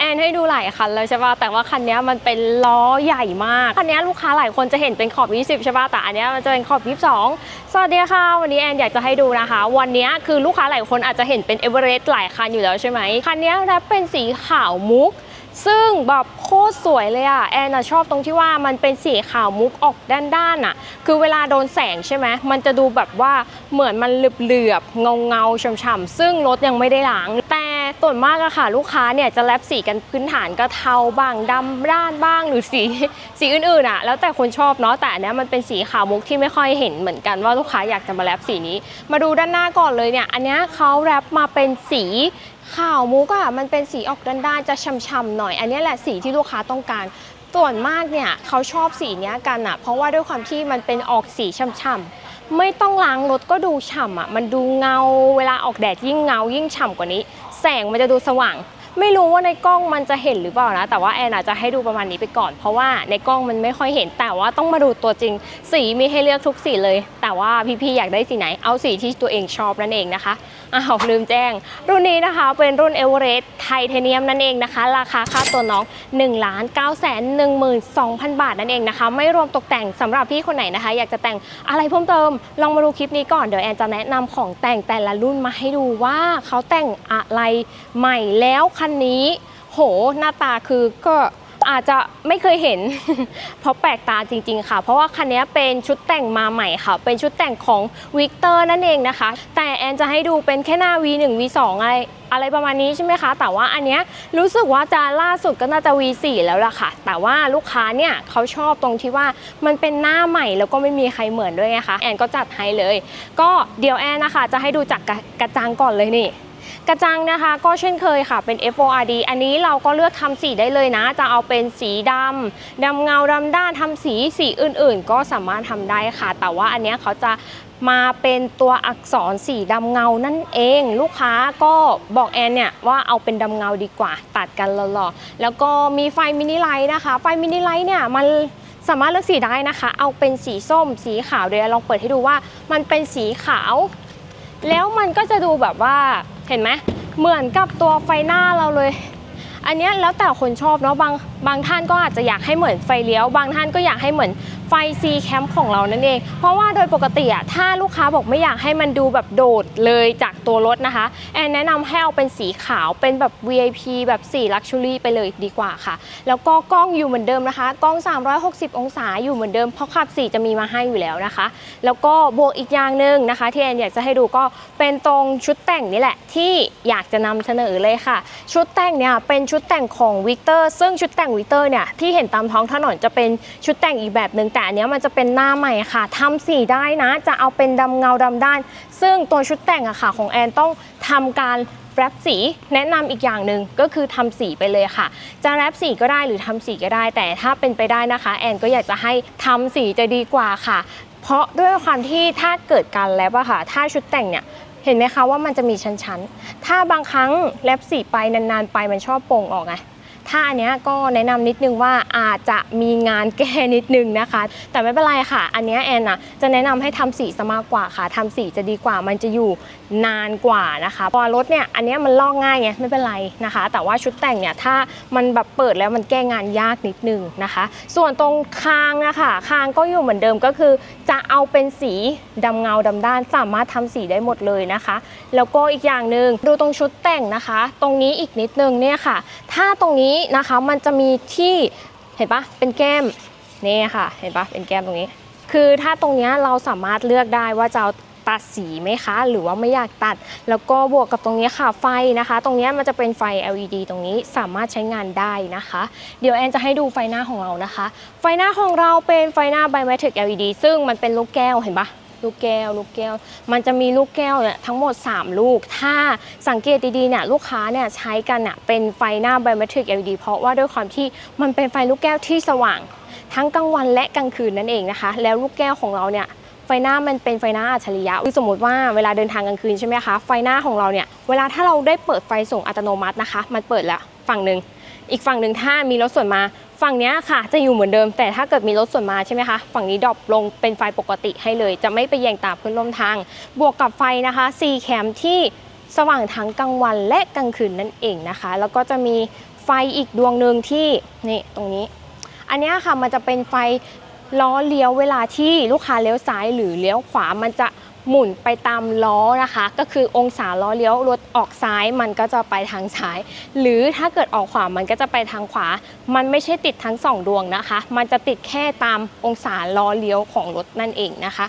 แอนให้ดูหลายคันแล้วใช่ป่ะแต่ว่าคันนี้มันเป็นล้อใหญ่มาก คันนี้ลูกค้าหลายคนจะเห็นเป็นขอบ 20 ใช่ป่ะแต่อันนี้มันจะเป็นขอบ 22 สวัสดีค่ะ วันนี้แอนอยากจะให้ดูนะคะ วันนี้คือลูกค้าหลายคนอาจจะเห็นเป็นเอเวอเรสต์หลายคันอยู่แล้วใช่ไหมคันนี้แรปเป็นสีขาวมุก ซึ่งแบบโคตรสวยเลยอะแอนอะชอบตรงที่ว่ามันเป็นสีขาวมุกออกด้านๆอะคือเวลาโดนแสงใช่ไหมมันจะดูแบบว่าเหมือนมันเหลือบๆเงาเงาๆฉ่ำๆซึ่งรถยังไม่ได้ล้าง แต่ส่วนมากอะค่ะลูกค้าเนี่ยจะแลบสีกันพื้นฐานก็เทาบ้างดำด้านบ้างหรือสีสีอื่นๆอะแล้วแต่คนชอบเนาะแต่อันเนี้ยมันเป็นสีขาวมุกที่ไม่ค่อยเห็นเหมือนกันว่าลูกค้าอยากจะมาแลบสีนี้ มาดูด้านหน้าก่อนเลยเนี่ยอันนี้เขาแรปมาเป็นสี ขาวมุกอะมันเป็นสีออกด้านๆจะช่ำๆหน่อย อันนี้แหละสีที่ลูกค้าต้องการส่วนมากเนี่ยเขาชอบสีนี้กันอะเพราะว่าด้วยความที่มันเป็นออกสีช่ำๆไม่ต้องล้างรถก็ดูฉ่ำอะมันดูเงาเวลาออกแดดยิ่งเงายิ่งฉ่ำกว่านี้ แสงมันจะดูสว่าง ไม่รู้ว่าในกล้องมันจะเห็นหรือเปล่านะ แต่ว่าแอนอาจจะให้ดูประมาณนี้ไปก่อน เพราะว่าในกล้องมันไม่ค่อยเห็น แต่ว่าต้องมาดูตัวจริง สีมีให้เลือกทุกสีเลย แต่ว่าพี่ๆอยากได้สีไหน เอาสีที่ตัวเองชอบนั่นเองนะคะ อ้าวลืมแจ้ง รุ่นนี้นะคะเป็นรุ่นเอเวอเรสต์ไทเทเนียมนั่นเองนะคะ ราคาค่าตัวน้อง1 9 1 2 0 0 0บาทนั่นเองนะคะ ไม่รวมตกแต่งสำหรับพี่คนไหนนะคะ อยากจะแต่งอะไรเพิ่มเติม ลองมาดูคลิปนี้ก่อนเดี๋ยวแอนจะแนะนำของแต่งแต่ละรุ่นมาให้ดูว่าเขาแต่งอะไรใหม่แล้วคันนี้ โหหน้าตาคือก็ อาจจะไม่เคยเห็น เพราะแปลกตาจริง ๆ ค่ะ เพราะว่าคันนี้เป็นชุดแต่งมาใหม่ค่ะ เป็นชุดแต่งของวิกเตอร์นั่นเองนะคะ แต่แอนจะให้ดูเป็นแค่หน้า V1 V2 อะไรอะไรประมาณนี้ใช่ไหมคะ แต่ว่าอันเนี้ยรู้สึกว่าจะล่าสุดก็น่าจะ V4 แล้วล่ะค่ะ แต่ว่าลูกค้าเนี่ยเขาชอบตรงที่ว่ามันเป็นหน้าใหม่แล้วก็ไม่มีใครเหมือนด้วยไงคะแอนก็จัดให้เลย ก็เดี๋ยวแอนนะคะจะให้ดูจากกระกระจังก่อนเลยนี่ กระจังนะคะก็เช่นเคยค่ะเป็น FORD อันนี้เราก็เลือกทำสีได้เลยนะ จะเอาเป็นสีดำดำเงาดำด้านทำสีสีอื่นๆ ก็สามารถทำได้ค่ะ แต่ว่าอันนี้เขาจะมาเป็นตัวอักษรสีดำเงานั่นเอง ลูกค้าก็บอกแอนเนี่ยว่าเอาเป็นดำเงาดีกว่า ตัดกันหล่อๆแล้วก็มีไฟมินิไลท์นะคะ ไฟมินิไลท์เนี่ยมันสามารถเลือกสีได้นะคะ เอาเป็นสีส้ม สีขาวเดี๋ยวลองเปิดให้ดูว่ามันเป็นสีขาว แล้วมันก็จะดูแบบว่า เห็นไหมเหมือนกับตัวไฟหน้าเราเลย อันนี้แล้วแต่คนชอบเนาะบาง บางท่านก็อาจจะอยากให้เหมือนไฟเลี้ยว บางท่านก็อยากให้เหมือนไฟ C แคมป์ของเรานั่นเอง เพราะว่าโดยปกติอะถ้าลูกค้าบอกไม่อยากให้มันดูแบบโดดเลยจากตัวรถนะคะแอนแนะนำให้เอาเป็นสีขาวเป็นแบบ VIP แบบสี Luxury ไปเลยดีกว่าค่ะ แล้วก็กล้องอยู่เหมือนเดิมนะคะ กล้อง 360 องศาอยู่เหมือนเดิมเพราะขับสีจะมีมาให้อยู่แล้วนะคะ แล้วก็บวกอีกอย่างหนึ่งนะคะ ที่แอนอยากจะให้ดูก็เป็นตรงชุดแต่งนี่แหละที่อยากจะนำเสนอเลยค่ะ ชุดแต่งเนี่ยเป็นชุดแต่งของวิกเตอร์ซึ่งชุดแต่งวิเตอร์เนี่ยที่เห็นตามท้องถนนจะเป็นชุดแต่งอีกแบบหนึ่งแต่อันนี้มันจะเป็นหน้าใหม่ค่ะทำสีได้นะ จะเอาเป็นดำเงาดำด้าน ซึ่งตัวชุดแต่งอะค่ะของแอนต้องทำการแรปสีแนะนำอีกอย่างหนึ่งก็คือทำสีไปเลยค่ะ จะแรปสีก็ได้หรือทำสีก็ได้ แต่ถ้าเป็นไปได้นะคะ แอนก็อยากจะให้ทำสีจะดีกว่าค่ะ เพราะด้วยความที่ถ้าเกิดการแรปอะค่ะ ถ้าชุดแต่งเนี่ยเห็นไหมคะว่ามันจะมีชั้นๆ ถ้าบางครั้งแรปสีไปนานๆ ไปมันชอบโป่งออกไง ถ้าอันเนี้ยก็แนะนำนิดนึงว่าอาจจะมีงานแก้นิดนึงนะคะ แต่ไม่เป็นไรค่ะ อันเนี้ยแอนนะจะแนะนำให้ทำสีซะมากกว่าค่ะทำสีจะดีกว่ามันจะอยู่ นานกว่านะคะพอรถเนี่ยอันนี้มันลอกง่ายไงไม่เป็นไรนะคะ แต่ว่าชุดแต่งเนี่ยถ้ามันแบบเปิดแล้วมันแก้งานยากนิดนึงนะคะ ส่วนตรงคางนะคะคางก็อยู่เหมือนเดิมก็คือ จะเอาเป็นสีดำเงาดำด้านสามารถทำสีได้หมดเลยนะคะ แล้วก็อีกอย่างหนึ่งดูตรงชุดแต่งนะคะ ตรงนี้อีกนิดนึงเนี่ยค่ะ ถ้าตรงนี้นะคะมันจะมีที่เห็นปะเป็นแก้มนี่ค่ะ เห็นปะเป็นแก้มตรงนี้ คือถ้าตรงนี้เราสามารถเลือกได้ว่าจะเอา ตัดสีไหมคะ หรือว่าไม่อยากตัด แล้วก็บวกกับตรงนี้ค่ะไฟนะคะ ตรงนี้มันจะเป็นไฟ LED ตรงนี้สามารถใช้งานได้นะคะ เดี๋ยวแอนจะให้ดูไฟหน้าของเรานะคะ ไฟหน้าของเราเป็นไฟหน้า Biometric LED ซึ่งมันเป็นลูกแก้วเห็นปะลูกแก้ว ลูกแก้ว มันจะมีลูกแก้วเนี่ยทั้งหมด 3 ลูก ถ้าสังเกตดีๆเนี่ยลูกค้าเนี่ยใช้กันเนี่ยเป็นไฟหน้า Biometric LED เพราะว่าด้วยความที่มันเป็นไฟลูกแก้วที่สว่าง ทั้งกลางวันและกลางคืนนั่นเองนะคะ แล้วลูกแก้วของเราเนี่ย ฟหน้ามันเป็นไฟหน้าอัจฉริยะคือสมมติว่าเวลาเดินทางกลางคืนใช่ไหมคะ ไฟหน้าของเราเนี่ย เวลาถ้าเราได้เปิดไฟส่งอัตโนมัตินะคะ มันเปิดแล้วฝั่งหนึ่ง อีกฝั่งหนึ่งถ้ามีรถส่วนมา ฝั่งนี้ค่ะ จะอยู่เหมือนเดิม แต่ถ้าเกิดมีรถส่วนมาใช่ไหมคะ ฝั่งนี้ดรอปลงเป็นไฟปกติให้เลย จะไม่ไปแยงตาเพื่อนร่วมทาง บวกกับไฟนะคะ C cam ที่สว่างทั้งกลางวันและกลางคืนนั่นเองนะคะ แล้วก็จะมีไฟอีกดวงหนึ่งที่นี่ตรงนี้ อันนี้ค่ะมันจะเป็นไฟ ล้อเลี้ยวเวลาที่ลูกค้าเลี้ยวซ้ายหรือเลี้ยวขวามันจะหมุนไปตามล้อนะคะ ก็คือองศาล้อเลี้ยวรถออกซ้ายมันก็จะไปทางซ้าย หรือถ้าเกิดออกขวามันก็จะไปทางขวา มันไม่ใช่ติดทั้งสองดวงนะคะ มันจะติดแค่ตามองศาล้อเลี้ยวของรถนั่นเองนะคะ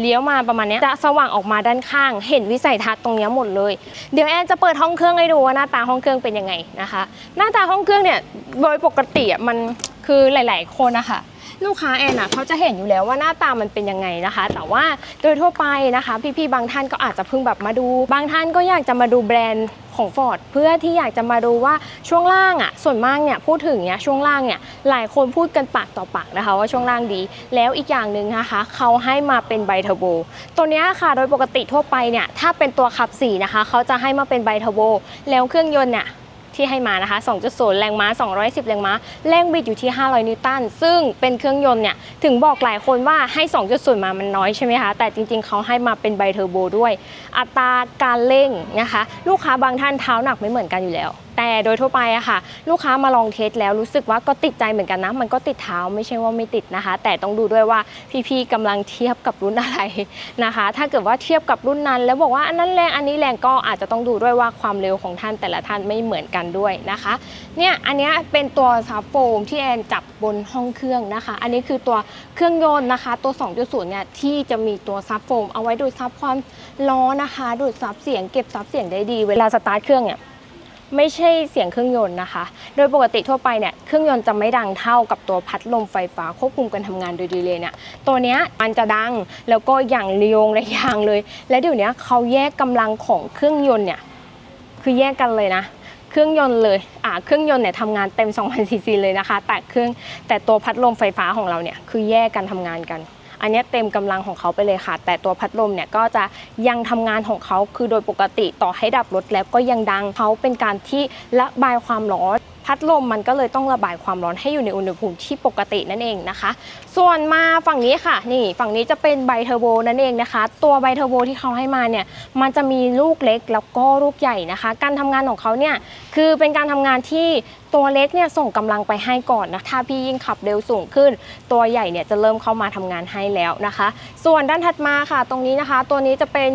เลี้ยวมาประมาณนี้จะสว่างออกมาด้านข้าง เห็นวิสัยทัศน์ตรงนี้หมดเลย เดี๋ยวแอนจะเปิดห้องเครื่องให้ดูว่าหน้าตาห้องเครื่องเป็นยังไงนะคะ หน้าตาห้องเครื่องเนี่ยโดยปกติอะมันคือหลาย ๆ คนนะคะ ลูกค้าแอนอะเขาจะเห็นอยู่แล้วว่าหน้าตามันเป็นยังไงนะคะ แต่ว่าโดยทั่วไปนะคะ พี่ๆบางท่านก็อาจจะเพิ่งแบบมาดู บางท่านก็อยากจะมาดูแบรนด์ของ Ford เพื่อที่อยากจะมาดูว่าช่วงล่างอะส่วนมากเนี่ยพูดถึงเนี่ยช่วงล่างเนี่ยหลายคนพูดกันปากต่อปากนะคะว่าช่วงล่างดี แล้วอีกอย่างหนึ่งนะคะเขาให้มาเป็นไบเทอร์โบตัวเนี้ยค่ะโดยปกติทั่วไปเนี่ยถ้าเป็นตัวขับ4นะคะเขาจะให้มาเป็นไบเทอร์โบแล้วเครื่องยนต์เนี่ย ที่ให้มานะคะ 2.0 แรงม้า 210 แรงม้า แรงบิดอยู่ที่ 500 นิวตัน ซึ่งเป็นเครื่องยนต์เนี่ย ถึงบอกหลายคนว่าให้ 2.0 มามันน้อยใช่ไหมคะ แต่จริงๆ เขาให้มาเป็นไบเทอร์โบด้วย อัตราการเร่งนะคะ ลูกค้าบางท่านเท้าหนักไม่เหมือนกันอยู่แล้ว แต่โดยทั่วไปอะค่ะ ลูกค้ามาลองเทสแล้วรู้สึกว่าก็ติดใจเหมือนกันนะ มันก็ติดเท้าไม่ใช่ว่าไม่ติดนะคะ แต่ต้องดูด้วยว่าพี่ๆกำลังเทียบกับรุ่นอะไรนะคะ ถ้าเกิดว่าเทียบกับรุ่นนั้น แล้วบอกว่าอันนั้นแรงอันนี้แรงก็อาจจะต้องดูด้วยว่าความเร็วของท่านแต่ละท่านไม่เหมือนกันด้วยนะคะเนี่ยอันนี้เป็นตัวซับโฟมที่แอนจับบนห้องเครื่องนะคะ อันนี้คือตัวเครื่องยนต์นะคะ ตัว 2.0 เนี่ยที่จะมีตัวซับโฟมเอาไว้ดูดซับความร้อนนะคะดูดซับเสียงเก็บซับเสียงได้ดี เวลาสตาร์ทเครื่องเนี่ย ไม่ใช่เสียงเครื่องยนต์นะคะ โดยปกติทั่วไปเนี่ยเครื่องยนต์จะไม่ดังเท่ากับตัวพัดลมไฟฟ้าควบคุมการทำงานโดยดีเลยเนี่ยตัวเนี้ยมันจะดังแล้วก็อย่างเรียงระยางเลย และเดี๋ยวนี้เขาแยกกำลังของเครื่องยนต์เนี่ยคือแยกกันเลยนะเครื่องยนต์เลย อ่า เครื่องยนต์เนี่ยทำงานเต็ม 2,000ซีซีเลยนะคะ แต่เครื่อง แต่ตัวพัดลมไฟฟ้าของเราเนี่ย คือแยกกันทำงานกัน อันนี้เต็มกำลังของเขาไปเลยค่ะ แต่ตัวพัดลมเนี่ยก็จะยังทำงานของเขาคือโดยปกติต่อให้ดับรถแล้วก็ยังดังเขาเป็นการที่ระบายความร้อน พัดลมมันก็เลยต้องระบายความร้อนให้อยู่ในอุณหภูมิที่ปกตินั่นเองนะคะ ส่วนมาฝั่งนี้ค่ะนี่ฝั่งนี้จะเป็นไบเทอร์โบนั่นเองนะคะ ตัวไบเทอร์โบที่เขาให้มาเนี่ยมันจะมีลูกเล็กแล้วก็ลูกใหญ่นะคะ การทำงานของเขาเนี่ยคือเป็นการทำงานที่ตัวเล็กเนี่ยส่งกำลังไปให้ก่อนนะถ้าพี่ยิ่งขับเร็วสูงขึ้น ตัวใหญ่เนี่ยจะเริ่มเข้ามาทำงานให้แล้วนะคะ ส่วนด้านถัดมาค่ะ ตรงนี้นะคะ ตัวนี้จะเป็น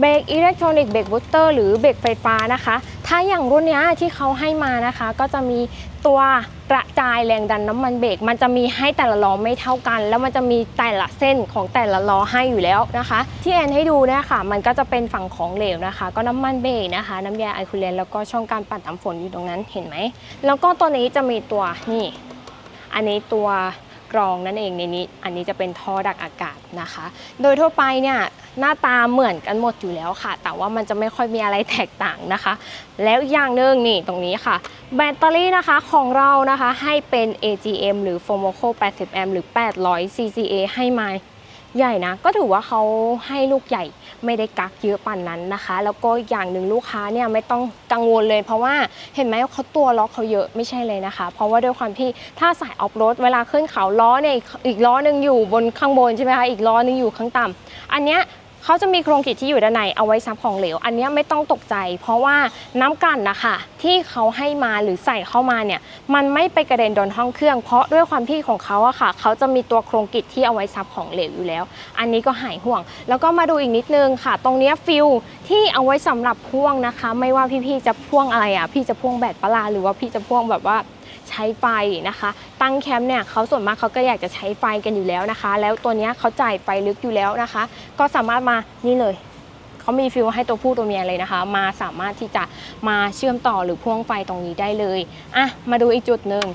เบรกอิเล็กทรอนิกส์เบรกบูสเตอร์หรือเบรกไฟฟ้านะคะ ถ้าอย่างรุ่นนี้ที่เขาให้มานะคะ ก็จะมีตัวกระจายแรงดันน้ำมันเบรกมันจะมีให้แต่ละล้อไม่เท่ากัน แล้วมันจะมีแต่ละเส้นของแต่ละล้อให้อยู่แล้วนะคะ ที่แอนให้ดูเนี่ยค่ะ มันก็จะเป็นฝั่งของเหลวนะคะ ก็น้ำมันเบรกนะคะ น้ำยาไอคูเลนแล้วก็ช่องการปั่นน้ำฝนอยู่ตรงนั้นเห็นไหมแล้วก็ตัวนี้จะมีตัวนี่ อันนี้ตัว กรองนั่นเองในนี้อันนี้จะเป็นท่อดักอากาศนะคะ โดยทั่วไปเนี่ยหน้าตาเหมือนกันหมดอยู่แล้วค่ะ แต่ว่ามันจะไม่ค่อยมีอะไรแตกต่างนะคะ แล้วอย่างหนึ่งนี่ตรงนี้ค่ะ แบตเตอรี่นะคะของเรานะคะให้เป็น AGM หรือ Fomoco 80 a หรือ 800 CCA ให้มาใหญ่นะ ก็ถือว่าเขาให้ลูกใหญ่ ไม่ได้กักเยอะป่านนั้นนะคะ แล้วก็อย่างหนึ่งลูกค้าเนี่ยไม่ต้องกังวลเลย เพราะว่าเห็นไหมเขาตัวล็อกเขาเยอะไม่ใช่เลยนะคะ เพราะว่าด้วยความที่ถ้าสายออฟโรดเวลาขึ้นเขาล้อเนี่ยอีกล้อหนึ่งอยู่บนข้างบนใช่ไหมคะอีกล้อหนึงอยู่ข้างต่ำอันเนี้ย เขาจะมีโครงกิจที่อยู่ด้านในเอาไว้ซับของเหลว อันนี้ไม่ต้องตกใจ เพราะว่าน้ำกันนะคะที่เขาให้มาหรือใส่เข้ามาเนี่ยมันไม่ไปกระเด็นโดนห้องเครื่อง เพราะด้วยความที่ของเขาอะค่ะ เขาจะมีตัวโครงกิจที่เอาไว้ซับของเหลวอยู่แล้ว อันนี้ก็หายห่วง แล้วก็มาดูอีกนิดนึงค่ะ ตรงนี้ฟิลที่เอาไว้สำหรับพ่วงนะคะ ไม่ว่าพี่ๆจะพ่วงอะไรอะพี่จะพ่วงแบตปลาหรือว่าพี่จะพ่วงแบบว่า ใช้ไฟนะคะ ตั้งแคมป์เนี่ยเขาส่วนมากเขาก็อยากจะใช้ไฟกันอยู่แล้วนะคะ แล้วตัวนี้เขาจ่ายไฟลึกอยู่แล้วนะคะ ก็สามารถมานี่เลยเขามีฟิลให้ตัวผู้ตัวเมียเลยนะคะ มาสามารถที่จะมาเชื่อมต่อหรือพ่วงไฟตรงนี้ได้เลยอะมาดูอีกจุดหนึ่ง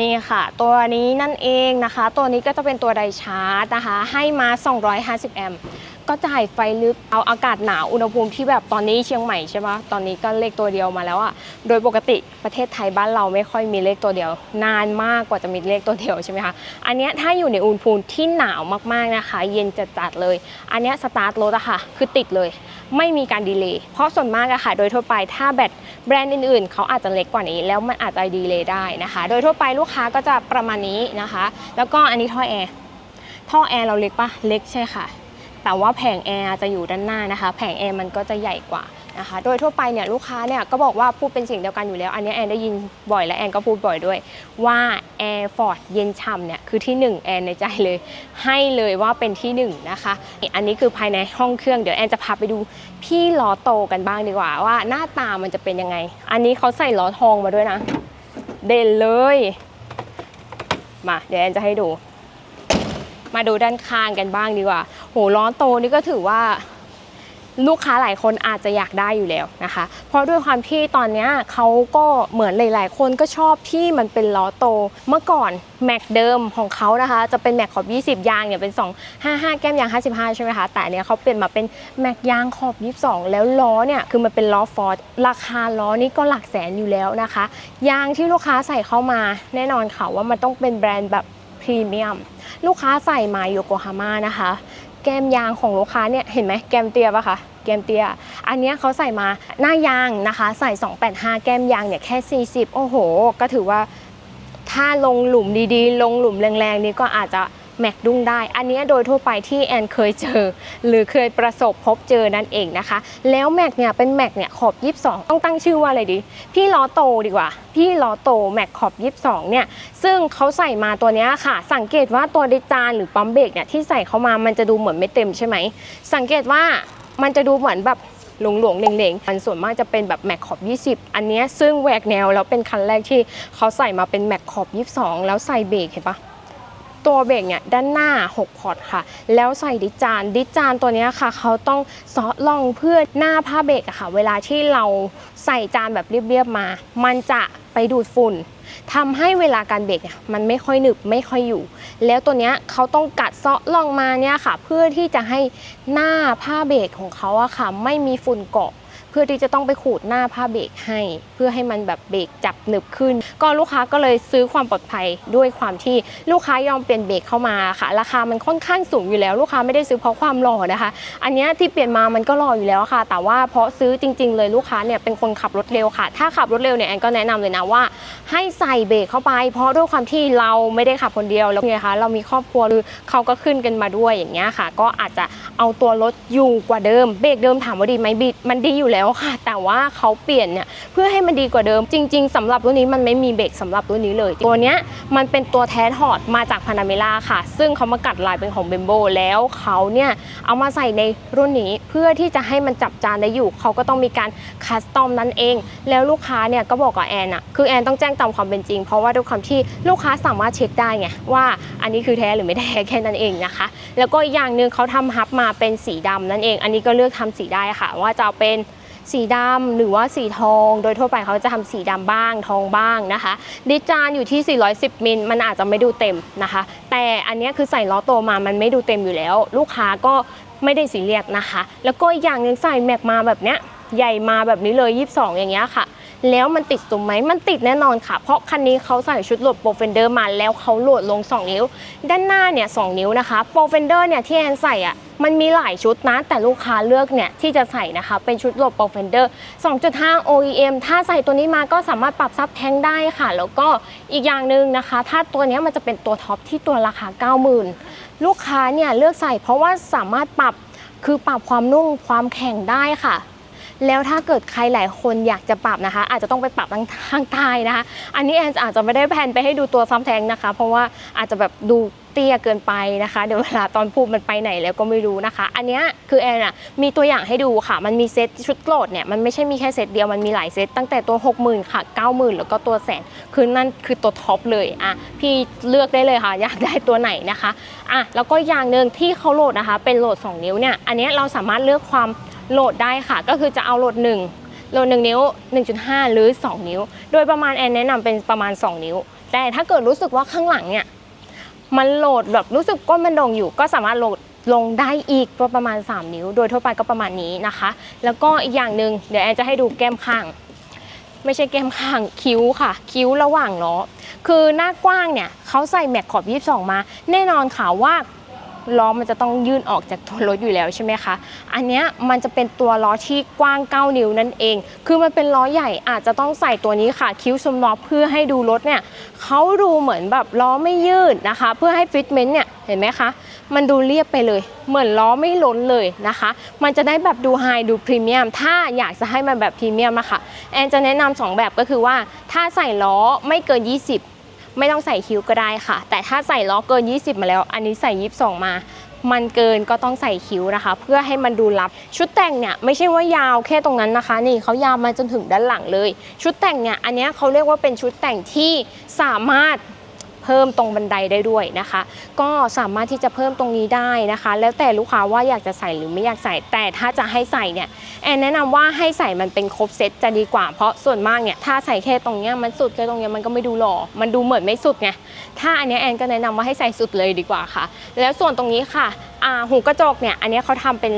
นี่ค่ะ ตัวนี้นั่นเองนะคะ ตัวนี้ก็จะเป็นตัวไดชาร์จนะคะ ให้มา 250 แอมป์ ก็จ่ายไฟลึกเอาอากาศหนาวอุณหภูมิที่แบบตอนนี้เชียงใหม่ใช่ปะตอนนี้ก็เลขตัวเดียวมาแล้วอะโดยปกติประเทศไทยบ้านเราไม่ค่อยมีเลขตัวเดียว นานมากกว่าจะมีเลขตัวเดียวใช่ไหมคะอันนี้ถ้าอยู่ในอุณหภูมิที่หนาวมากๆนะคะ เย็นจัดเลย อันนี้สตาร์ทรถอะค่ะคือติดเลย ไม่มีการดีเลย์เพราะส่วนมากอะค่ะ โดยทั่วไปถ้าแบตแบรนด์อื่นๆ เขาอาจจะเล็กกว่านี้ แล้วมันอาจจะดีเลย์ได้นะคะ โดยทั่วไปลูกค้าก็จะประมาณนี้นะคะ แล้วก็อันนี้ท่อแอร์ท่อแอร์เราเล็กปะเล็กใช่ค่ะ แต่ว่าแผงแอร์จะอยู่ด้านหน้านะคะ แผงแอร์มันก็จะใหญ่กว่านะคะ โดยทั่วไปเนี่ยลูกค้าเนี่ยก็บอกว่าพูดเป็นเสียงเดียวกันอยู่แล้ว อันนี้แอนได้ยินบ่อยและแอนก็พูดบ่อยด้วย ว่า Air Ford เย็นฉ่ำเนี่ยคือที่ 1 แอนในใจเลย ให้เลยว่าเป็นที่ 1 นะคะ อันนี้คือภายในห้องเครื่องเดี๋ยวแอนจะพาไปดูพี่ล้อโตกันบ้างดีกว่า ว่าหน้าตามันจะเป็นยังไง อันนี้เขาใส่ล้อทองมาด้วยนะ เด่นเลย มาเดี๋ยวแอนจะให้ดู มาดูด้านข้างกันบ้างดีกว่า โหล้อโตนี่ก็ถือว่าลูกค้าหลายคนอาจจะอยากได้อยู่แล้วนะคะ เพราะด้วยความที่ตอนนี้เขาก็เหมือนหลาย ๆ คนก็ชอบที่มันเป็นล้อโต เมื่อก่อนแม็กเดิมของเขานะคะ จะเป็นแม็กขอบ 20 ยางเนี่ยเป็น 255 แก้มยาง 55 ใช่ไหมคะ แต่เนี้ยเขาเปลี่ยนมาเป็นแม็กยางขอบ 22 แล้วล้อเนี่ยคือมันเป็นล้อฟอร์ดราคาล้อนี่ก็หลักแสนอยู่แล้วนะคะ ยางที่ลูกค้าใส่เข้ามาแน่นอนค่ะว่ามันต้องเป็นแบรนด์แบบ พรีเมียม ลูกค้าใส่มาโยโกฮาม่านะคะ แก้มยางของลูกค้าเนี่ยเห็นไหมแก้มเตียปะคะแก้มเตีย อันเนี้ยเขาใส่มาหน้ายางนะคะ ใส่ 285 แก้มยางเนี่ยแค่ 40 โอ้โห ก็ถือว่าถ้าลงหลุมดีๆ ลงหลุมแรงๆ นี่ก็อาจจะ แม็กดุ้งได้ อันนี้โดยทั่วไปที่แอนเคยเจอ หรือเคยประสบพบเจอนั่นเองนะคะ แล้วแม็กเนี่ยเป็นแม็กเนี่ยขอบ 22 ต้องตั้งชื่อว่าอะไรดี พี่ล้อโตดีกว่า พี่ล้อโตแม็กขอบ 22 เนี่ย ซึ่งเขาใส่มาตัวนี้ค่ะ สังเกตว่าตัวดิจานหรือปั๊มเบรกเนี่ยที่ใส่เข้ามามันจะดูเหมือนไม่เต็มใช่ไหม สังเกตว่ามันจะดูเหมือนแบบหลวงหลงๆเหลงๆมันส่วนมากจะเป็นแบบแม็กขอบ 20 อันนี้ซึ่งแหวกแนวแล้วเป็นคันแรกที่เขาใส่มาเป็นแม็กขอบ 22 แล้วใส่เบรกเห็นปะ ตัวเบรกเนี่ยด้านหน้า 6 พอร์ตค่ะ แล้วใส่ดิจานดิจานตัวนี้ค่ะ เขาต้องซอล่องเพื่อหน้าผ้าเบรกอะค่ะ เวลาที่เราใส่จานแบบเรียบๆมา มันจะไปดูดฝุ่นทำให้เวลาการเบรกเนี่ยมันไม่ค่อยหนึบไม่ค่อยอยู่ แล้วตัวเนี้ยเขาต้องกัดเซาะล่องมาเนี่ยค่ะ เพื่อที่จะให้หน้าผ้าเบรกของเขาอะค่ะ ไม่มีฝุ่นเกาะ พื่อที่จะต้องไปขูดหน้าผ้าเบรกให้ เพื่อให้มันแบบเบรกจับหนึบขึ้น ก็ลูกค้าก็เลยซื้อความปลอดภัยด้วยความที่ลูกค้ายอมเปลี่ยนเบรกเข้ามาค่ะ ราคามันค่อนข้างสูงอยู่แล้ว ลูกค้าไม่ได้ซื้อเพราะความหล่อนะคะ อันนี้ที่เปลี่ยนมามันก็หล่ออยู่แล้วค่ะ แต่ว่าเพราะซื้อจริง ๆ เลยลูกค้าเนี่ยเป็นคนขับรถเร็วค่ะ ถ้าขับรถเร็วเนี่ยแอนก็แนะนำเลยนะว่า ให้ใส่เบรกเข้าไป เพราะด้วยความที่เราไม่ได้ขับคนเดียวแล้วไงคะเรามีครอบครัวหรือเขาก็ขึ้นกันมาด้วยอย่างเงี้ยค่ะ ก็อาจจะเอาตัวรถอยู่กว่าเดิมเบรกเดิมถามว่าดีไหมบิดมันดีอยู่แล้วค่ะ แต่ว่าเขาเปลี่ยนเนี่ยเพื่อให้มันดีกว่าเดิม จริง ๆสำหรับรุ่นนี้มันไม่มีเบรกสำหรับรุ่นนี้เลย ตัวเนี้ยมันเป็นตัวแท้ถอดมาจากพานาเมล่าค่ะ ซึ่งเขามากัดลายเป็นของเบมโบแล้วเขาเนี่ยเอามาใส่ในรุ่นนี้เพื่อที่จะให้มันจับจานได้อยู่ เขาก็ต้องมีการคัสตอมนั่นเอง แล้วลูกค้าเนี่ยก็บอกกับแอนอะคือแอนต้องแจ้งตามความเป็นจริง เพราะว่าด้วยความที่ลูกค้าสามารถเช็คได้ไงว่าอันนี้คือแท้หรือไม่แท้แค่นั้นเองนะคะ แล้วก็อย่างหนึ่งเขาทำฮับมาเป็นสีดำนั่นเอง อันนี้ก็เลือกทำสีได้ค่ะ ว่าจะเป็น สีดำหรือว่าสีทอง โดยทั่วไปเขาจะทำสีดำบ้างทองบ้างนะคะ ดิจานอยู่ที่ 410 มิลมันอาจจะไม่ดูเต็มนะคะ แต่อันนี้คือใส่ล้อโตมามันไม่ดูเต็มอยู่แล้ว ลูกค้าก็ไม่ได้สีเรียกนะคะ แล้วก็อีกอย่างหนึ่งใส่แม็กมาแบบเนี้ยใหญ่มาแบบนี้เลย 22 อย่างเงี้ยค่ะ แล้วมันติดตุ่มไหมมันติดแน่นอนค่ะ เพราะคันนี้เขาใส่ชุดโหลดโปรเฟนเดอร์มาแล้วเขาโหลดลง 2 นิ้ว ด้านหน้าเนี่ย2นิ้วนะคะโปรเฟนเดอร์เนี่ยที่แอนใส่อะมันมีหลายชุดนะแต่ลูกค้าเลือกเนี่ยที่จะใส่นะคะเป็นชุดโหลดโปรเฟนเดอร์2.5 OEM ถ้าใส่ตัวนี้มาก็สามารถปรับซับแทงได้ค่ะ แล้วก็อีกอย่างหนึ่งนะคะ ถ้าตัวเนี้ยมันจะเป็นตัวท็อปที่ตัวราคา 90,000 ลูกค้าเนี่ยเลือกใส่เพราะว่าสามารถปรับคือปรับความนุ่มความแข็งได้ค่ะ แล้วถ้าเกิดใครหลายคนอยากจะปรับนะคะ อาจจะต้องไปปรับทางข้างใต้นะคะ อันนี้แอนอาจจะไม่ได้แพนไปให้ดูตัวซัมแทงนะคะ เพราะว่าอาจจะแบบดูเตี้ยเกินไปนะคะเดี๋ยวเวลาตอนพูดมันไปไหนแล้วก็ไม่รู้นะคะ อันนี้คือแอนอะมีตัวอย่างให้ดูค่ะ มันมีเซตชุดโกรดเนี่ยมันไม่ใช่มีแค่เซตเดียวมันมีหลายเซตตั้งแต่ตัว 60,000 ค่ะ 90,000 แล้วก็ตัวแสนคือนั่นคือตัวท็อปเลยอะพี่เลือกได้เลยค่ะ อยากได้ตัวไหนนะคะอะแล้วก็อย่างหนึ่งที่เขาโหลดนะคะ เป็นโหลด 2 นิ้วเนี่ยอันนี้เราสามารถเลือกความ โหลดได้ค่ะ ก็คือจะเอาโหลด 1 โหลด 1 นิ้ว 1.5 หรือ 2 นิ้ว โดยประมาณแอนแนะนำเป็นประมาณ 2 นิ้ว แต่ถ้าเกิดรู้สึกว่าข้างหลังเนี่ยมันโหลดแบบรู้สึกก้นมันโด่งอยู่ ก็สามารถโหลดลงได้อีกประมาณ 3 นิ้ว โดยทั่วไปก็ประมาณนี้นะคะ แล้วก็อีกอย่างหนึ่งเดี๋ยวแอนจะให้ดูแก้มข้าง ไม่ใช่แก้มข้างคิ้วค่ะ คิ้วระหว่างล้อคือหน้ากว้างเนี่ยเขาใส่แม็กขอบ 22 มา แน่นอนค่ะว่า ล้อมันจะต้องยื่นออกจากตัวรถอยู่แล้วใช่ไหมคะ อันเนี้ยมันจะเป็นตัวล้อที่กว้าง 9 นิ้วนั่นเอง คือมันเป็นล้อใหญ่อาจจะต้องใส่ตัวนี้ค่ะ คิ้วซุมล้อเพื่อให้ดูรถเนี่ยเขาดูเหมือนแบบล้อไม่ยืดนะคะ เพื่อให้ฟิตเมนต์เนี่ยเห็นไหมคะ มันดูเรียบไปเลย เหมือนล้อไม่ล้นเลยนะคะ มันจะได้แบบดูไฮดูพรีเมียม ถ้าอยากจะให้มันแบบพรีเมียมอะค่ะ แอนจะแนะนำสองแบบก็คือว่า ถ้าใส่ล้อไม่เกิน 20 ไม่ต้องใส่คิ้วก็ได้ค่ะ แต่ถ้าใส่ล็อกเกิน 20 มาแล้ว อันนี้ใส่ 22 มา มันเกินก็ต้องใส่คิ้วนะคะ เพื่อให้มันดูลับ ชุดแต่งเนี่ยไม่ใช่ว่ายาวแค่ตรงนั้นนะคะ นี่เขายาวมาจนถึงด้านหลังเลย ชุดแต่งเนี่ยอันนี้เขาเรียกว่าเป็นชุดแต่งที่สามารถ เพิ่มตรงบันไดได้ด้วยนะคะ ก็สามารถที่จะเพิ่มตรงนี้ได้นะคะ แล้วแต่ลูกค้าว่าอยากจะใส่หรือไม่อยากใส่แต่ถ้าจะให้ใส่เนี่ยแอนแนะนำว่าให้ใส่มันเป็นครบเซตจะดีกว่าเพราะส่วนมากเนี่ยถ้าใส่แค่ตรงเนี้ยมันสุดแค่ตรงเนี้ยมันก็ไม่ดูหล่อมันดูเหมือนไม่สุดไงถ้าอันนี้แอนก็แนะนำว่าให้ใส่สุดเลยดีกว่าค่ะ แล้วส่วนตรงนี้ค่ะอ่าหูกระจกเนี่ยอันนี้เขาทำเป็น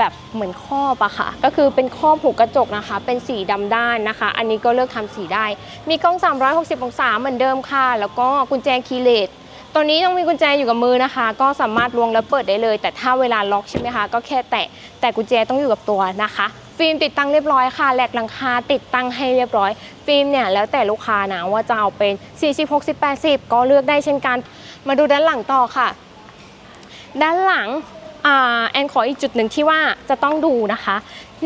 แบบเหมือนครอบอะค่ะ ก็คือเป็นครอบหูกระจกนะคะ เป็นสีดำด้านนะคะ อันนี้ก็เลือกทำสีได้ มีกล้อง 360 องศาเหมือนเดิมค่ะ แล้วก็กุญแจคีย์เลสตัวนี้ต้องมีกุญแจอยู่กับมือนะคะ ก็สามารถลวงแล้วเปิดได้เลย แต่ถ้าเวลาล็อกใช่ไหมคะ ก็แค่แตะ แต่กุญแจต้องอยู่กับตัวนะคะ ฟิล์มติดตั้งเรียบร้อยค่ะ แหลกหลังคาติดตั้งให้เรียบร้อย ฟิล์มเนี่ยแล้วแต่ลูกค้านะว่าจะเอาเป็น 40 60 80 ก็เลือกได้เช่นกัน มาดูด้านหลังต่อค่ะ ด้านหลัง แอนขออีกจุดหนึ่งที่ว่าจะต้องดูนะคะ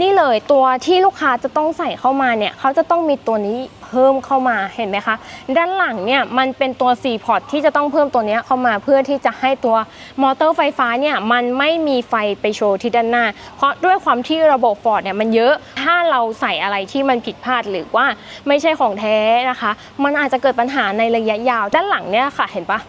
นี่เลยตัวที่ลูกค้าจะต้องใส่เข้ามาเนี่ยเขาจะต้องมีตัวนี้เพิ่มเข้ามาเห็นไหมคะด้านหลังเนี่ยมันเป็นตัว 4 พอร์ตที่จะต้องเพิ่มตัวนี้เข้ามาเพื่อที่จะให้ตัวมอเตอร์ไฟฟ้าเนี่ยมันไม่มีไฟไปโชว์ที่ด้านหน้า เพราะด้วยความที่ระบบฟอร์ดเนี่ยมันเยอะถ้าเราใส่อะไรที่มันผิดพลาดหรือว่าไม่ใช่ของแท้นะคะ มันอาจจะเกิดปัญหาในระยะยาวด้านหลังเนี่ยค่ะเห็นปะ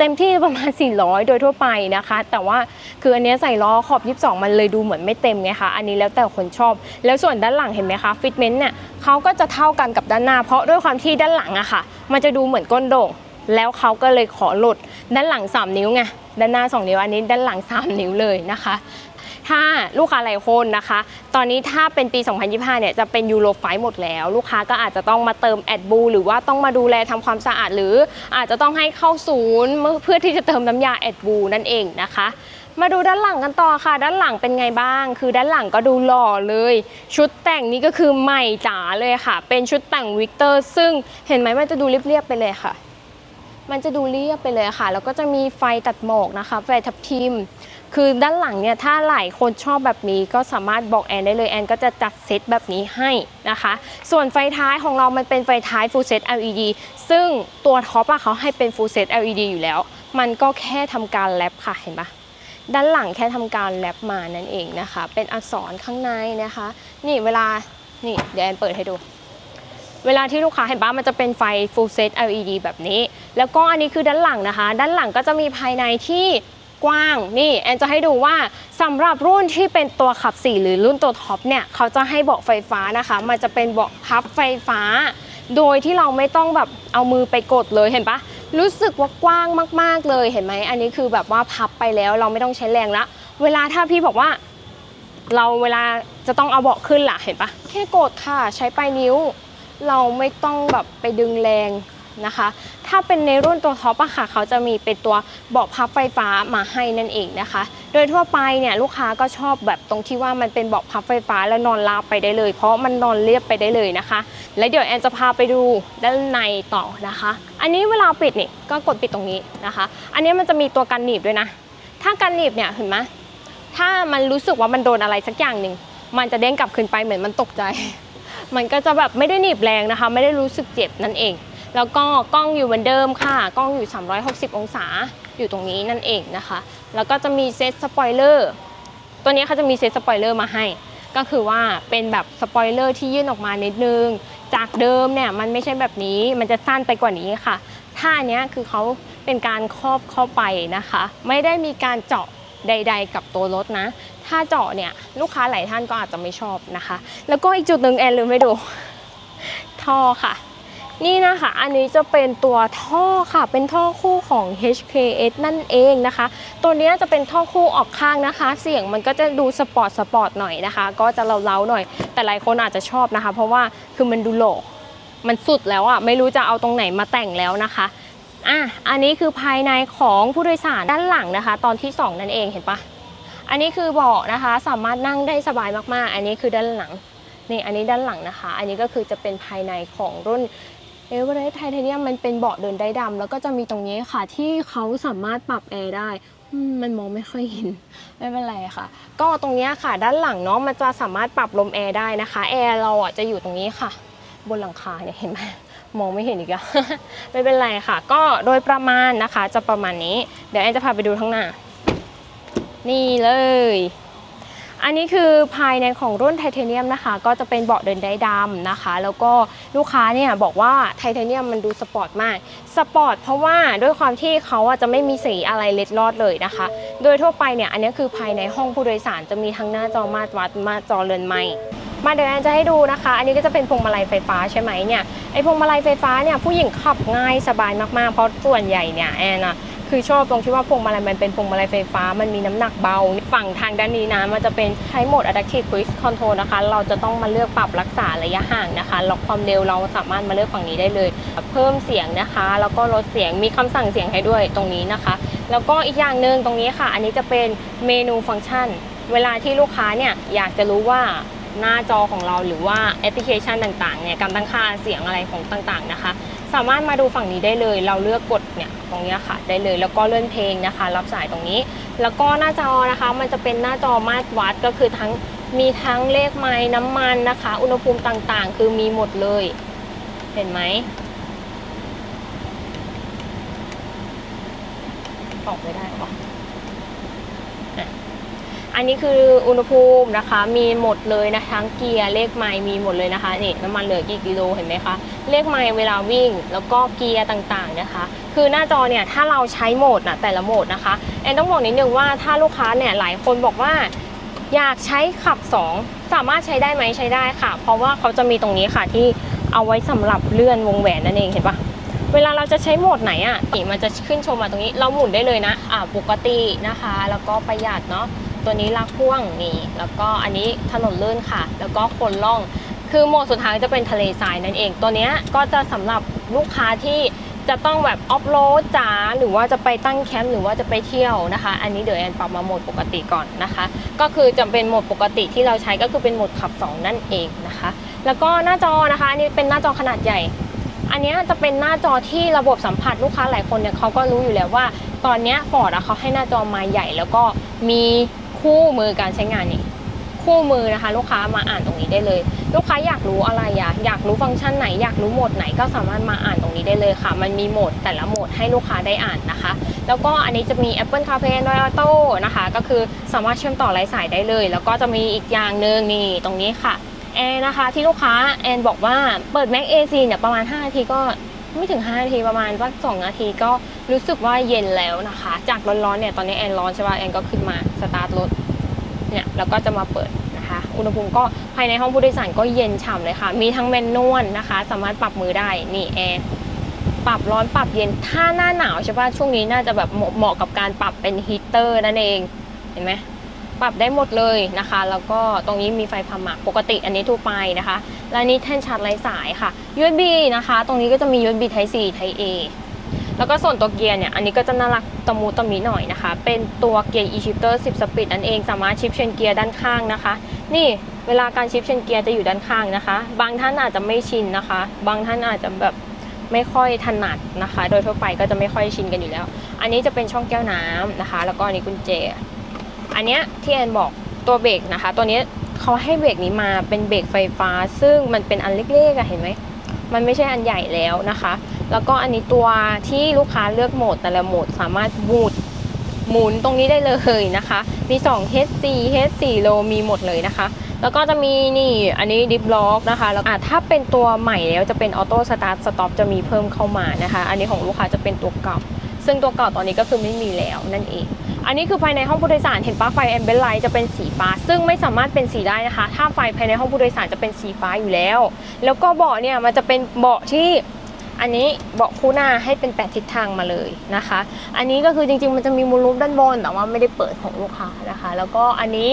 เต็มที่ประมาณ 400 โดยทั่วไปนะคะ แต่ว่าคืออันนี้ใส่ล้อขอบ 22 มันเลยดูเหมือนไม่เต็มไงคะอันนี้แล้วแต่คนชอบ แล้วส่วนด้านหลังเห็นไหมคะฟิตเมนต์เนี่ยเขาก็จะเท่ากันกับด้านหน้า เพราะด้วยความที่ด้านหลังอะค่ะ มันจะดูเหมือนก้นโด่งแล้วเขาก็เลยขอหลดด้านหลัง 3 นิ้วไงด้านหน้า 2 นิ้วอันนี้ด้านหลัง 3 นิ้วเลยนะคะ ถ้าลูกค้าหลายคนนะคะ ตอนนี้ถ้าเป็นปี 2025 เนี่ยจะเป็นยูโรไฟหมดแล้ว ลูกค้าก็อาจจะต้องมาเติมแอดบูหรือว่าต้องมาดูแลทำความสะอาด หรืออาจจะต้องให้เข้าศูนย์เพื่อที่จะเติมน้ำยาแอดบูนั่นเองนะคะมาดูด้านหลังกันต่อค่ะ ด้านหลังเป็นไงบ้าง คือด้านหลังก็ดูหล่อเลย ชุดแต่งนี้ก็คือใหม่จ๋าเลยค่ะ เป็นชุดแต่งวิกเตอร์ ซึ่งเห็นไหมมันจะดูเรียบๆไปเลยค่ะ มันจะดูเรียบไปเลยค่ะ แล้วก็จะมีไฟตัดหมอกนะคะ ไฟทับทิม คือด้านหลังเนี่ยถ้าหลายคนชอบแบบนี้ก็สามารถบอกแอนได้เลยแอนก็จะจัดเซตแบบนี้ให้นะคะ ส่วนไฟท้ายของเรามันเป็นไฟท้าย full set LED ซึ่งตัวท็อปอะเขาให้เป็น full set LED อยู่แล้ว มันก็แค่ทำการแรปค่ะเห็นปะด้านหลังแค่ทำการแรปมานั่นเองนะคะ เป็นอักษรข้างในนะคะ นี่เวลานี่เดี๋ยวแอนเปิดให้ดูเวลาที่ลูกค้าเห็นปะมันจะเป็นไฟ full set LED แบบนี้ แล้วก็อันนี้คือด้านหลังนะคะ ด้านหลังก็จะมีภายในที่ กว้างนี่แอนจะให้ดูว่าสำหรับรุ่นที่เป็นตัวขับ4หรือรุ่นตัวท็อปเนี่ยเขาจะให้เบาะไฟฟ้านะคะ มันจะเป็นเบาะพับไฟฟ้า โดยที่เราไม่ต้องแบบเอามือไปกดเลยเห็นปะรู้สึกว่ากว้างมาก ๆเลยเห็นไหมอันนี้คือแบบว่าพับไปแล้วเราไม่ต้องใช้แรงละเวลาถ้าพี่บอกว่า เราเวลาจะต้องเอาเบาะขึ้นล่ะเห็นปะแค่กดค่ะใช้ปลายนิ้ว เราไม่ต้องแบบไปดึงแรง นะคะ ถ้าเป็นในรุ่นตัวท็อปอะค่ะ เขาจะมีเป็นตัวเบาะพับไฟฟ้ามาให้นั่นเองนะคะ โดยทั่วไปเนี่ยลูกค้าก็ชอบแบบตรงที่ว่ามันเป็นเบาะพับไฟฟ้าแล้วนอนราบไปได้เลย เพราะมันนอนเรียบไปได้เลยนะคะ และเดี๋ยวแอนจะพาไปดูด้านในต่อนะคะ อันนี้เวลาปิดนี่ก็กดปิดตรงนี้นะคะ อันนี้มันจะมีตัวกันหนีบด้วยนะ ถ้ากันหนีบเนี่ยเห็นไหมถ้ามันรู้สึกว่ามันโดนอะไรสักอย่างหนึ่งมันจะเด้งกลับคืนไปเหมือนมันตกใจ มันก็จะแบบไม่ได้หนีบแรงนะคะ ไม่ได้รู้สึกเจ็บนั่นเอง แล้วก็กล้องอยู่เหมือนเดิมค่ะ กล้องอยู่ 360 องศาอยู่ตรงนี้นั่นเองนะคะ แล้วก็จะมีเซตสปอยเลอร์ตัวนี้เขาจะมีเซตสปอยเลอร์มาให้ ก็คือว่าเป็นแบบสปอยเลอร์ที่ยื่นออกมานิดนึง จากเดิมเนี่ยมันไม่ใช่แบบนี้ มันจะสั้นไปกว่านี้ค่ะถ้านเนี้ยคือเขาเป็นการครอบเข้าไปนะคะ ไม่ได้มีการเจาะใด ๆ กับตัวรถนะ ถ้าเจาะเนี่ยลูกค้าหลายท่านก็อาจจะไม่ชอบนะคะ แล้วก็อีกจุดหนึ่งแอนลืมไปดูท่อค่ะ นี่นะคะ อันนี้จะเป็นตัวท่อค่ะ เป็นท่อคู่ของ HKS นั่นเองนะคะ ตัวนี้จะเป็นท่อคู่ออกข้างนะคะ เสียงมันก็จะดูสปอร์ตสปอร์ตหน่อยนะคะ ก็จะเล้าๆหน่อย แต่หลายคนอาจจะชอบนะคะ เพราะว่าคือมันดูโหลมันสุดแล้วอะ ไม่รู้จะเอาตรงไหนมาแต่งแล้วนะคะอะอันนี้คือภายในของผู้โดยสารด้านหลังนะคะ ตอนที่ 2 นั่นเองเห็นปะอันนี้คือเบาะนะคะ สามารถนั่งได้สบายมากๆ อันนี้คือด้านหลังนี่อันนี้ด้านหลังนะคะ อันนี้ก็คือจะเป็นภายในของรุ่น เอเวอเรสต์ไทเทเนียมมันเป็นเบาะเดินได้ดำแล้วก็จะมีตรงนี้ค่ะที่เขาสามารถปรับแอร์ได้อืมมันมองไม่ค่อยเห็น ไม่เป็นไรค่ะ ก็ตรงเนี้ยค่ะ ด้านหลังเนาะมันจะสามารถปรับลมแอร์ได้นะคะแอร์เราอะจะอยู่ตรงนี้ค่ะ บนหลังคาเนี่ยเห็นไหมมองไม่เห็นอีกอะ ไม่เป็นไรค่ะ ก็โดยประมาณนะคะ จะประมาณนี้ เดี๋ยวแอนจะพาไปดูข้างหน้า นี่เลย อันนี้คือภายในของรุ่นไทเทเนียมนะคะ ก็จะเป็นเบาะเดินได้ดำนะคะ แล้วก็ลูกค้าเนี่ยบอกว่าไทเทเนียมมันดูสปอร์ตมาก สปอร์ตเพราะว่าด้วยความที่เขาจะไม่มีสีอะไรเล็ดลอดเลยนะคะ โดยทั่วไปเนี่ยอันนี้คือภายในห้องผู้โดยสารจะมีทั้งหน้าจอมาตรวัดมาจอเรือนไม้มาเดี๋ยวแอนจะให้ดูนะคะ อันนี้ก็จะเป็นพวงมาลัยไฟฟ้าใช่ไหมเนี่ย ไอพวงมาลัยไฟฟ้าเนี่ยผู้หญิงขับง่ายสบายมากๆ เพราะส่วนใหญ่เนี่ยแอนอะ คือชอบตรงที่ว่าพวงมาลัยมันเป็นพวงมาลัยไฟฟ้า มันมีน้ำหนักเบา ฝั่งทางด้านนี้นะมันจะเป็นใช้โหมด Adaptive Cruise Control นะคะ เราจะต้องมาเลือกปรับรักษาระยะห่างนะคะล็อกความเร็วเราสามารถมาเลือกฝั่งนี้ได้เลย เพิ่มเสียงนะคะ แล้วก็ลดเสียงมีคำสั่งเสียงให้ด้วยตรงนี้นะคะ แล้วก็อีกอย่างหนึ่งตรงนี้ค่ะ อันนี้จะเป็นเมนูฟังก์ชัน เวลาที่ลูกค้าเนี่ยอยากจะรู้ว่าหน้าจอของเราหรือว่าแอปพลิเคชันต่างๆเนี่ยการตั้งค่าเสียงอะไรของต่างๆนะคะ สามารถมาดูฝั่งนี้ได้เลย เราเลือกกดเนี่ยตรงนี้ค่ะได้เลย แล้วก็เลื่อนเพลงนะคะ รับสายตรงนี้ แล้วก็หน้าจอนะคะ มันจะเป็นหน้าจอมาตรวัดก็คือทั้งมีทั้งเลขไม้น้ำมันนะคะ อุณหภูมิต่างๆ คือมีหมดเลย เห็นไหมออกไม่ได้หรออ อันนี้คืออุณหภูมินะคะ มีหมดเลยนะทั้งเกียร์เลขไม้มีหมดเลยนะคะนี่น้ำมันเหลือกี่กิโลเห็นไหมคะเลขไมล์เวลาวิ่ง แล้วก็เกียร์ต่างๆนะคะ คือหน้าจอเนี่ยถ้าเราใช้โหมดนะแต่ละโหมดนะคะแอนต้องบอกนิดนึงว่าถ้าลูกค้าเนี่ยหลายคนบอกว่าอยากใช้ขับ 2 สามารถใช้ได้ไหมใช้ได้ค่ะ เพราะว่าเขาจะมีตรงนี้ค่ะที่เอาไว้สำหรับเลื่อนวงแหวนนั่นเองเห็นปะเวลาเราจะใช้โหมดไหนอะมันจะขึ้นโชว์มาตรงนี้เราหมุนได้เลยนะอ่าปกตินะคะ แล้วก็ประหยัดเนาะ ตัวนี้ลากพ่วงนี่ แล้วก็อันนี้ถนนลื่นค่ะ แล้วก็คนล่อง คือโหมดสุดท้ายจะเป็นทะเลทรายนั่นเอง ตัวเนี้ยก็จะสำหรับลูกค้าที่จะต้องแบบออฟโรดจ๋าหรือว่าจะไปตั้งแคมป์หรือว่าจะไปเที่ยวนะคะ อันนี้เดี๋ยวแอนปรับมาโหมดปกติก่อนนะคะ ก็คือจะเป็นโหมดปกติที่เราใช้ก็คือเป็นโหมดขับ 2 นั่นเองนะคะ แล้วก็หน้าจอนะคะอันนี้เป็นหน้าจอขนาดใหญ่ อันเนี้ยจะเป็นหน้าจอที่ระบบสัมผัสลูกค้าหลายคนเนี่ยเขาก็รู้อยู่แล้วว่า ตอนเนี้ยฟอร์ดเขาให้หน้าจอมาใหญ่แล้วก็มี คู่มือการใช้งานนี่คู่มือนะคะ ลูกค้ามาอ่านตรงนี้ได้เลย ลูกค้าอยากรู้อะไรอะอยากรู้ฟังก์ชันไหนอยากรู้โหมดไหนก็สามารถมาอ่านตรงนี้ได้เลยค่ะ มันมีโหมดแต่ละโหมดให้ลูกค้าได้อ่านนะคะ แล้วก็อันนี้จะมี Apple CarPlay Android Auto นะคะ ก็คือสามารถเชื่อมต่อไร้สายได้เลย แล้วก็จะมีอีกอย่างหนึ่งนี่ตรงนี้ค่ะแอร์นะคะที่ลูกค้าแอนบอกว่าเปิด Mac AC เนี่ยประมาณ 5 นาทีก็ ไม่ถึง 5 นาทีประมาณสัก2นาทีก็รู้สึกว่าเย็นแล้วนะคะ จากร้อนๆเนี่ยตอนนี้แอนร้อนใช่ป่ะแอนก็ขึ้นมาสตาร์ทรถเนี่ยแล้วก็จะมาเปิดนะคะ อุณหภูมิก็ภายในห้องผู้โดยสารก็เย็นฉ่ำเลยค่ะ มีทั้งแมนนวลนะคะ สามารถปรับมือได้นี่แอร์ปรับร้อนปรับเย็นถ้าหน้าหนาวใช่ป่ะช่วงนี้น่าจะแบบเหมาะกับการปรับเป็นฮีเตอร์นั่นเองเห็นไหม ปรับได้หมดเลยนะคะ แล้วก็ตรงนี้มีไฟพาหมักปกติอันนี้ทั่วไปนะคะ และนี้แท่นชาร์จไร้สายค่ะ USB นะคะ ตรงนี้ก็จะมี USB Type C Type A แล้วก็ส่วนตัวเกียร์เนี่ย อันนี้ก็จะน่ารักตะมูตะมีหน่อยนะคะ เป็นตัวเกียร์ e-shifter 10 สปีดนั่นเอง สามารถชิปเชนเกียร์ด้านข้างนะคะ นี่เวลาการชิปเชนเกียร์จะอยู่ด้านข้างนะคะ บางท่านอาจจะไม่ชินนะคะ บางท่านอาจจะแบบไม่ค่อยถนัดนะคะ โดยทั่วไปก็จะไม่ค่อยชินกันอยู่แล้ว อันนี้จะเป็นช่องแก้วน้ำนะคะ แล้วก็อันนี้กุญแจ อันเนี้ยที่แอนบอกตัวเบรกนะคะ ตัวนี้เขาให้เบรกนี้มาเป็นเบรกไฟฟ้า ซึ่งมันเป็นอันเล็กๆอะเห็นไหมมันไม่ใช่อันใหญ่แล้วนะคะ แล้วก็อันนี้ตัวที่ลูกค้าเลือกโหมดแต่ละโหมดสามารถบูดหมุนตรงนี้ได้เลยนะคะ มี 2 H4 H4 โลมีหมดเลยนะคะ แล้วก็จะมีนี่อันนี้ดิฟล็อกนะคะ แล้วถ้าเป็นตัวใหม่แล้วจะเป็นออโต้สตาร์ทสต็อปจะมีเพิ่มเข้ามานะคะ อันนี้ของลูกค้าจะเป็นตัวเก่า ซึ่งตัวเก่าตอนนี้ก็คือไม่มีแล้วนั่นเอง อันนี้คือภายในห้องผู้โดยสารเห็นป้าไฟแอมเบลไลท์จะเป็นสีฟ้า ซึ่งไม่สามารถเป็นสีได้นะคะ ถ้าไฟภายในห้องผู้โดยสารจะเป็นสีฟ้าอยู่แล้ว แล้วก็เบาะเนี่ยมันจะเป็นเบาะที่อันนี้เบาะคู่หน้าให้เป็นแปดทิศทางมาเลยนะคะ อันนี้ก็คือจริงๆ มันจะมีมูลรูปด้านบน แต่ว่าไม่ได้เปิดของลูกค้านะคะ แล้วก็อันนี้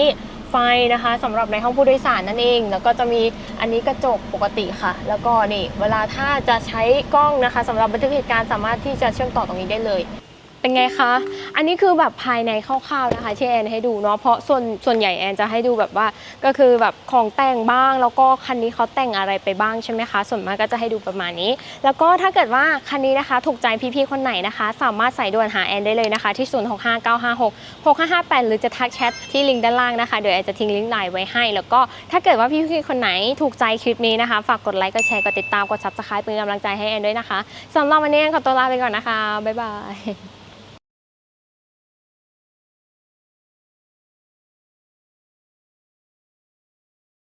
ไฟนะคะสำหรับในห้องผู้โดยสารนั่นเอง แล้วก็จะมีอันนี้กระจกปกติค่ะ แล้วก็นี่เวลาถ้าจะใช้กล้องนะคะสำหรับบันทึกเหตุการณ์สามารถที่จะเชื่อมต่อตรงนี้ได้เลย เป็นไงคะ อันนี้คือแบบภายในคร่าวๆนะคะที่แอนให้ดูเนาะ เพราะส่วนส่วนใหญ่แอนจะให้ดูแบบว่าก็คือแบบของแต่งบ้าง แล้วก็คันนี้เขาแต่งอะไรไปบ้างใช่ไหมคะ ส่วนมากก็จะให้ดูประมาณนี้ แล้วก็ถ้าเกิดว่าคันนี้นะคะ ถูกใจพี่ๆคนไหนนะคะ สามารถใส่ด่วนหาแอนได้เลยนะคะที่ 0659566558 หรือจะทักแชทที่ลิงก์ด้านล่างนะคะ เดี๋ยวแอนจะทิ้งลิงก์ไลน์ไว้ให้ แล้วก็ถ้าเกิดว่าพี่ๆคนไหนถูกใจคลิปนี้นะคะ ฝากกดไลค์ กดแชร์ กดติดตาม กด subscribe เป็นกำลังใจให้แอนด้วยนะคะสำหรับวันนี้แอนขอตัวลาไปก่อนนะคะ บ๊ายบาย